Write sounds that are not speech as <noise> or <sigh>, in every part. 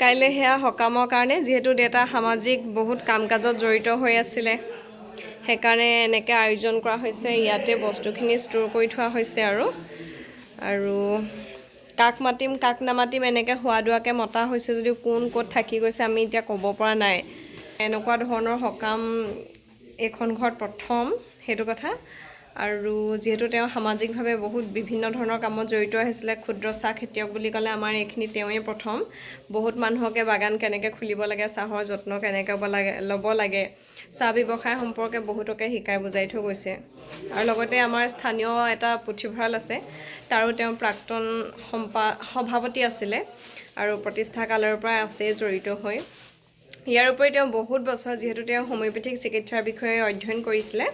কাইলৈ সেয়া সকামৰ কাৰণে যিহেতু দেউতা সামাজিক বহুত কাম কাজত জড়িত হৈ আছিলে। সেইকাৰণে এনেকৈ আয়োজন কৰা হৈছে ইয়াতে বস্তুখিনি ষ্ট'ৰ কৰি থোৱা হৈছে আৰু। আৰু কাক মাতিম কাক নামাতিম এনেকৈ হোৱা দোৱাকৈ মতা হৈছে যদিও কোন ক'ত থাকি গৈছে আমি এতিয়া ক'ব পৰা নাই। এনেকুৱা ধৰণৰ সকাম এইখন ঘৰত প্ৰথম সেইটো কথা। আৰু যিহেতু তেওঁ সামাজিকভাৱে বহুত বিভিন্ন ধৰণৰ কামত জড়িত হৈছিলে ক্ষুদ্ৰ চাহ খেতিয়ক বুলি ক'লে আমাৰ এইখিনি তেওঁৱেই প্ৰথম। বহুত মানুহকে বাগান কেনেকৈ খুলিব লাগে চাহৰ যত্ন কেনেকৈ লাগে ল'ব লাগে চাহ ব্যৱসায় সম্পৰ্কে বহুতকে শিকাই বুজাই থৈ গৈছে। আৰু লগতে আমাৰ স্থানীয় এটা পুথিভঁৰাল আছে তাৰো তেওঁ প্ৰাক্তন সম্পা সভাপতি আছিলে আৰু প্ৰতিষ্ঠা কালৰ পৰা আছে জড়িত হৈ। ইয়াৰ উপৰি তেওঁ বহুত বছৰ যিহেতু তেওঁ হোমিঅ'পেথিক চিকিৎসাৰ বিষয়ে অধ্যয়ন কৰিছিলে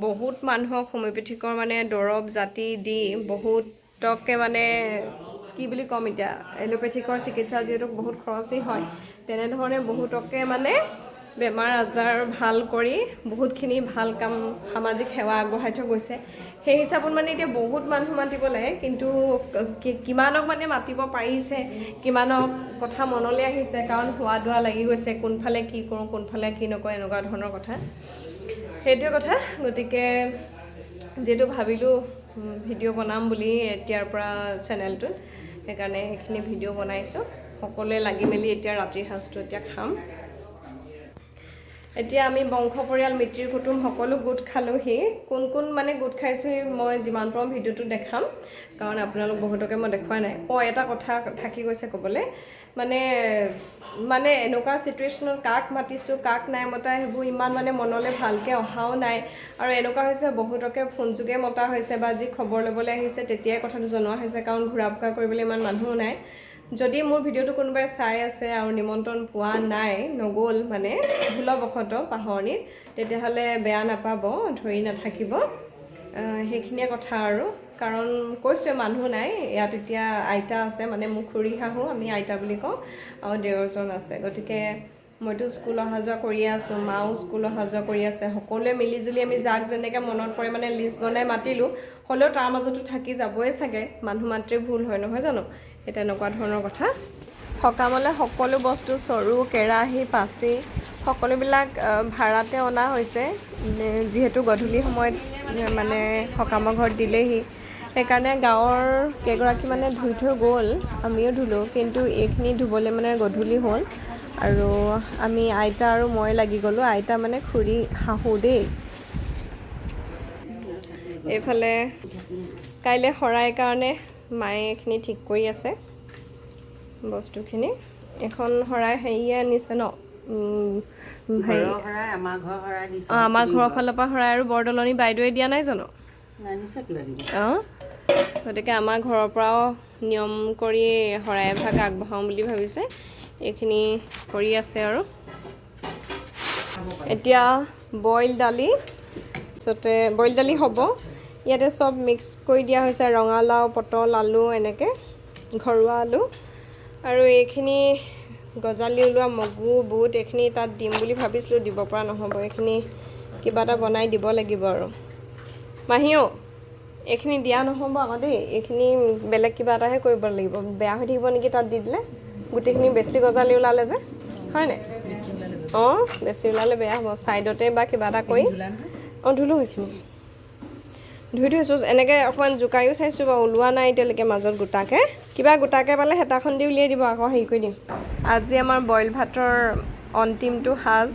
বহুত মানুহক হোমিঅ'পেথিকৰ মানে দৰৱ জাতি দি বহুতকে মানে কি বুলি ক'ম এতিয়া এলোপেথিকৰ চিকিৎসা যিহেতু বহুত খৰচী হয় তেনেধৰণে বহুতকে মানে বেমাৰ আজাৰ ভাল কৰি বহুতখিনি ভাল কাম সামাজিক সেৱা আগবঢ়াই থৈ গৈছে। সেই হিচাপত মানে এতিয়া বহুত মানুহ মাতিব লাগে কিন্তু কিমানক মানে মাতিব পাৰিছে কিমানক কথা মনলৈ আহিছে কাৰণ হোৱা দোৱা লাগি গৈছে কোনফালে কি কৰোঁ কোনফালে কি নকৰোঁ এনেকুৱা ধৰণৰ কথা। সেইটোৱে কথা। গতিকে যিহেতু ভাবিলোঁ ভিডিঅ' বনাম বুলি এতিয়াৰ পৰা চেনেলটোত সেইকাৰণে সেইখিনি ভিডিঅ' বনাইছোঁ। সকলোৱে লাগি মেলি এতিয়া ৰাতিৰ সাঁজটো এতিয়া খাম। এতিয়া আমি বংশ পৰিয়াল মিতিৰ কুটুম সকলো গোট খালোহি। কোন কোন মানে গোট খাইছোঁ মই যিমান পাৰোঁ ভিডিঅ'টো দেখাম। কাৰণ আপোনালোক বহুতকে মই দেখুওৱা নাই। অঁ এটা কথা থাকি গৈছে ক'বলৈ। মানে মানে এনেকুৱা চিটুৱেশ্যনত কাক মাতিছোঁ কাক নাই মতা সেইবোৰ ইমান মানে মনলৈ ভালকৈ অহাও নাই। আৰু এনেকুৱা হৈছে বহুতকে ফোনযোগে মতা হৈছে বা যি খবৰ ল'বলৈ আহিছে তেতিয়াই কথাটো জনোৱা হৈছে কাৰণ ঘূৰা ফুৰা কৰিবলৈ ইমান মানুহো নাই। যদি মোৰ ভিডিঅ'টো কোনোবাই চাই আছে আৰু নিমন্ত্ৰণ পোৱা নাই নগ'ল মানে ভুলবশতঃ পাহৰণিত তেতিয়াহ'লে বেয়া নাপাব ধৰি নাথাকিব। সেইখিনিয়ে কথা আৰু। কাৰণ কৈছোৱে মানুহ নাই। ইয়াত এতিয়া আইতা আছে মানে মোৰ খুৰী শাহু আমি আইতা বুলি কওঁ আৰু দেওৰজন আছে। গতিকে মইতো স্কুল অহা যোৱা কৰিয়ে আছোঁ মাও স্কুল অহা যোৱা কৰি আছে সকলোৱে মিলিজুলি আমি যাক যেনেকৈ মনত পৰে মানে লিষ্ট বনাই মাতিলোঁ। হ'লেও তাৰ মাজতো থাকি যাবই চাগে মানুহ মাত্ৰেই ভুল হয় নহয় জানো? সেই তেনেকুৱা ধৰণৰ কথা। সকামলৈ সকলো বস্তু চৰু কেৰাহী পাচি সকলোবিলাক ভাড়াতে অনা হৈছে। যিহেতু গধূলি সময়ত মানে সকামৰ ঘৰত দিলেহি। সেইকাৰণে গাঁৱৰ কেইগৰাকী মানে ধুই থৈ গ'ল আমিও ধুলোঁ কিন্তু এইখিনি ধুবলৈ মানে গধূলি হ'ল আৰু আমি আইতা আৰু মই লাগি গ'লোঁ আইতা মানে খুৰী শাহু দেই। এইফালে কাইলৈ শৰাই কাৰণে মায়ে এইখিনি ঠিক কৰি আছে বস্তুখিনি। এখন শৰাই হেৰিয়ে আনিছে ন? আমাৰ ঘৰৰ ফালৰ পৰা শৰাই আৰু বৰদলনি বাইদেৱে দিয়া নাই জানো? অঁ? গতিকে আমাৰ ঘৰৰ পৰাও নিয়ম কৰি শৰাই এভাগ আগবঢ়াওঁ বুলি ভাবিছে। এইখিনি কৰি আছে আৰু। এতিয়া বইল দালি তাৰপিছতে বইল দালি হ'ব ইয়াতে চব মিক্স কৰি দিয়া হৈছে ৰঙালাও পটল আলু এনেকৈ ঘৰুৱা আলু। আৰু এইখিনি গজালি ওলোৱা মগু বুট এইখিনি তাত দিম বুলি ভাবিছিলোঁ দিব পৰা নহ'ব। এইখিনি কিবা এটা বনাই দিব লাগিব আৰু। মাহীও এইখিনি দিয়া নহ'ব আকৌ দেই। এইখিনি বেলেগ কিবা এটাহে কৰিব লাগিব। বেয়া হৈ থাকিব নেকি তাত দি দিলে? গোটেইখিনি বেছি গজালি ওলালে যে। হয় নাই? অঁ বেছি ওলালে বেয়া হ'ব। ছাইডতে বা কিবা এটা কৰি অঁ ধুলোঁ সেইখিনি। ধুই থৈছোঁ। এনেকৈ অকণমান জোকাৰিও চাইছোঁ বাৰু। ওলোৱা নাই এতিয়ালৈকে মাজত গোটাকৈ। কিবা গোটাকৈ পালে হেতাখন দি উলিয়াই দিব আকৌ। হেৰি কৰি দিম। আজি আমাৰ বইল ভাতৰ অন্তিমটো সাজ।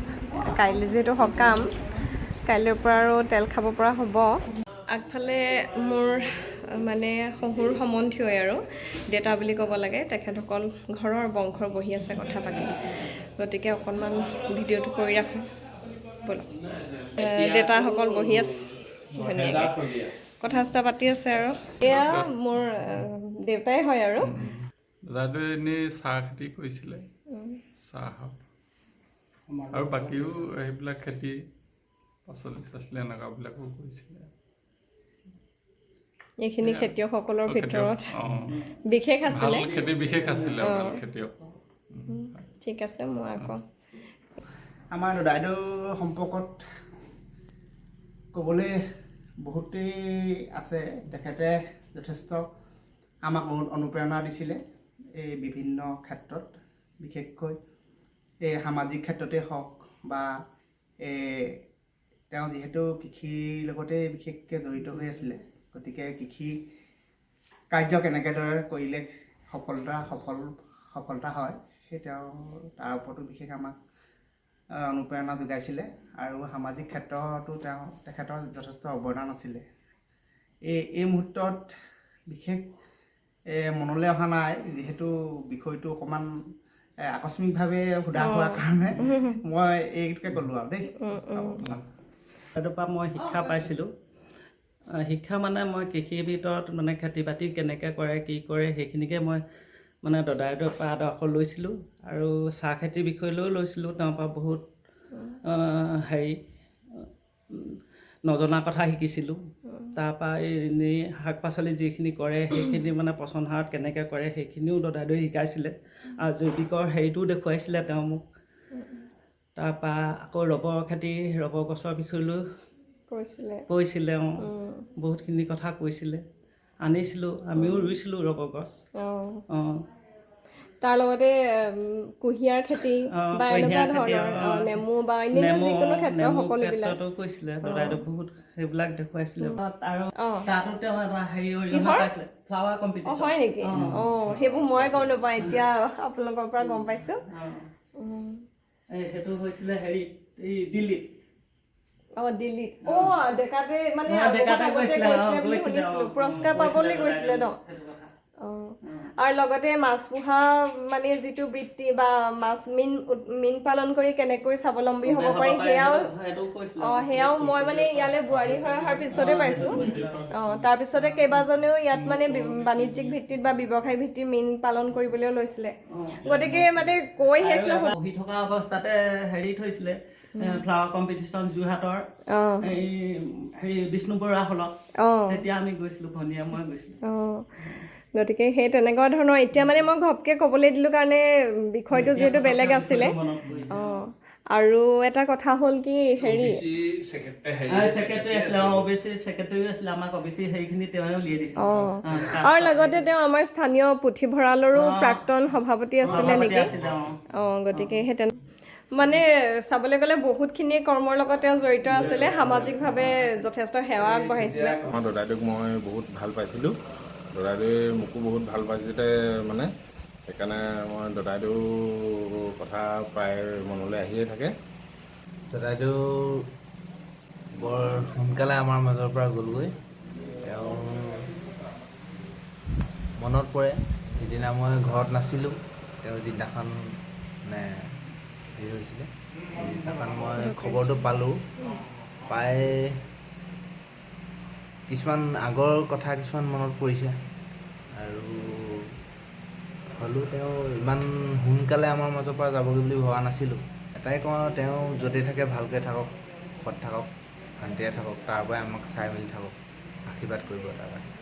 কাইলৈ যিহেতু সকাম। কাইলৈৰ পৰা আৰু তেল খাব পৰা হ'ব। আগফালে মোৰ মানে শহুৰ সম্বন্ধীয় আৰু দেউতা বুলি ক'ব লাগে তেখেতসকল ঘৰৰ বংশৰ বহি আছে কথা পাতি। গতিকে অকণমান ভিডিঅ'টো কৰি ৰাখোঁ। ব'লক। দেউতাসকল বহি আছে। ধুনীয়াকৈ। কথা চথা পাতি আছে আৰু। এয়া মোৰ দেউতাই হয় আৰু। দাদাটোৱে এনেই চাহ খেতি কৰিছিলে। চাহ আৰু বাকীও সেইবিলাক খেতি পাচলি চাচলি এনেকুৱাবিলাকো কৰিছিলে। এইখিনি খেতিয়কসকলৰ ভিতৰত। বিশেষ আছিলে। খেতি বিশেষ আছিলে খেতিয়ক। ঠিক আছে মই আকৌ। আমাৰ দাইদেউ সম্পৰ্কত ক'বলৈ বহুতেই আছে। তেখেতে যথেষ্ট আমাক অনু- অনুপ্ৰেৰণা দিছিলে এই বিভিন্ন ক্ষেত্ৰত। বিশেষকৈ এই সামাজিক ক্ষেত্ৰতে হওক বা এই তেওঁ যিহেতু কৃষিৰ লগতে বিশেষকৈ জড়িত হৈ আছিলে। গতিকে কৃষি কাৰ্য কেনেকেদৰে কৰিলে সফলতা সফল সফলতা হয় সেই তেওঁ তাৰ ওপৰতো বিশেষ আমাক অনুপ্ৰেৰণা যোগাইছিলে আৰু সামাজিক ক্ষেত্ৰতো তেওঁ তেখেতৰ যথেষ্ট অৱদান আছিলে। এই এই মুহূৰ্তত বিশেষ মনলৈ অহা নাই যিহেতু বিষয়টো অকণমান আকস্মিকভাৱে সোধা হোৱাৰ কাৰণে <laughs> মই এইটোকে ক'লোঁ আৰু দেই। সেইটোৰ পৰা মই শিক্ষা পাইছিলোঁ। শিক্ষা মানে মই কৃষিৰ ভিতৰত মানে খেতি বাতি কেনেকৈ কৰে কি কৰে সেইখিনিকে মই মানে দদাইদেউৰ পৰা আদৰ্শ লৈছিলোঁ আৰু চাহ খেতিৰ বিষয়লৈও লৈছিলোঁ। তেওঁৰ পৰা বহুত হেৰি নজনা কথা শিকিছিলোঁ। তাৰপৰা এনেই শাক পাচলি যিখিনি কৰে সেইখিনি মানে পচন সাৰত কেনেকৈ কৰে সেইখিনিও দদাইদেউৱে শিকাইছিলে। আৰু জৈৱিকৰ হেৰিটোও দেখুৱাইছিলে তেওঁ মোক। তাৰপৰা আকৌ ৰবৰ খেতি ৰবৰ গছৰ বিষয়লৈ কৈছিলে। অঁ। বহুতখিনি কথা কৈছিলে। আনিছিলোঁ আমিও ৰুইছিলোঁ ৰবৰ গছ। অঁ। অঁ। তাৰ লগতে কুঁহিয়াৰ খেতি বা এনেকুৱা ধৰণৰ নেমু বা অন্যান্য যিকোনো সকলোবিলাক। কৈছিলে দদাইদেউ বহুত সেইবিলাক দেখুৱাইছিলে। আৰু তাতো তেওঁ এটা হেৰি? পাইছিলে ফ্লাৱাৰ কম্পিটিশ্যন হয় নেকি? অঁ সেইবোৰ মই গম নাপাওঁ এতিয়া আপোনালোকৰ পৰা গম পাইছোঁ। সেইটো হৈছিলে হেৰি এই দিল্লীত। অঁ ডেকাতে মানে পুৰস্কাৰ পাবলৈ গৈছিলে ন। আৰু লগতে মাছ পোহা মানে যিটো বৃত্তি বা মাছ মীন মীন পালন কৰি কেনেকৈ স্বাৱলম্বী হ'ব পাৰি সেয়াও অঁ সেয়াও মই মানে ইয়ালৈ বোৱাৰী হৈ অহাৰ পিছতে পাইছোঁ। অঁ তাৰপিছতে কেইবাজনেও ইয়াত মানে বাণিজ্যিক ভিত্তিত বা ব্যৱসায়িক ভিত্তিত মীন পালন কৰিবলৈও লৈছিলে। গতিকে মানে কৈ শেষ নহয় থকা অৱস্থাতে হেৰি থৈছিলে ফ্লাৱাৰ কম্পিটিশ্যন যোৰহাটৰ। এই হেৰি বিষ্ণু বৰুৱা হলত। তেতিয়া আমি গৈছিলোঁ ভনীয়ে মই গৈছিলোঁ। গতিকে সেই তেনেকুৱা ধৰণৰ এতিয়া মানে মই ঘপকৈ ক'বলৈ দিলোঁ কাৰণে বিষয়টো যিহেতু বেলেগ আছিলে। অঁ। আৰু এটা কথা হ'ল কি হেৰি আৰু লগতে তেওঁ আমাৰ স্থানীয় পুথিভঁৰালৰো প্ৰাক্তন সভাপতি আছিলে নেকি? অঁ গতিকে সেই তেনে মানে চাবলৈ গ'লে বহুতখিনি কৰ্মৰ লগত তেওঁ জড়িত আছিলে সামাজিকভাৱে যথেষ্ট সেৱা আগবঢ়াইছিলে। আমাৰ দদাইদেউক মই বহুত ভাল পাইছিলোঁ। দদাইদেউৱে মোকো বহুত ভাল পাইছিলে মানে সেইকাৰণে মই দদাইদেউ কথা প্ৰায় মনলৈ আহিয়ে থাকে। দাদাইদেউ বৰ সোনকালে আমাৰ মাজৰ পৰা গ'লগৈ। তেওঁ মনত পৰে। সিদিনা মই ঘৰত নাছিলোঁ। তেওঁ যিদিনাখন মানে হেৰি হৈছিলে। সেইদিনাখন মই খবৰটো পালোঁ। পাই কিছুমান আগৰ কথা কিছুমান মনত পৰিছে। আৰু হ'লেও তেওঁ ইমান সোনকালে আমাৰ মাজৰ পৰা যাবগৈ বুলি ভবা নাছিলোঁ। এটাই কওঁ আৰু তেওঁ য'তে থাকে ভালকৈ থাকক সুখত থাকক শান্তিৰে থাকক তাৰ পৰাই আমাক চাই মেলি থাকক আশীৰ্বাদ কৰিব তাৰ কাৰণে।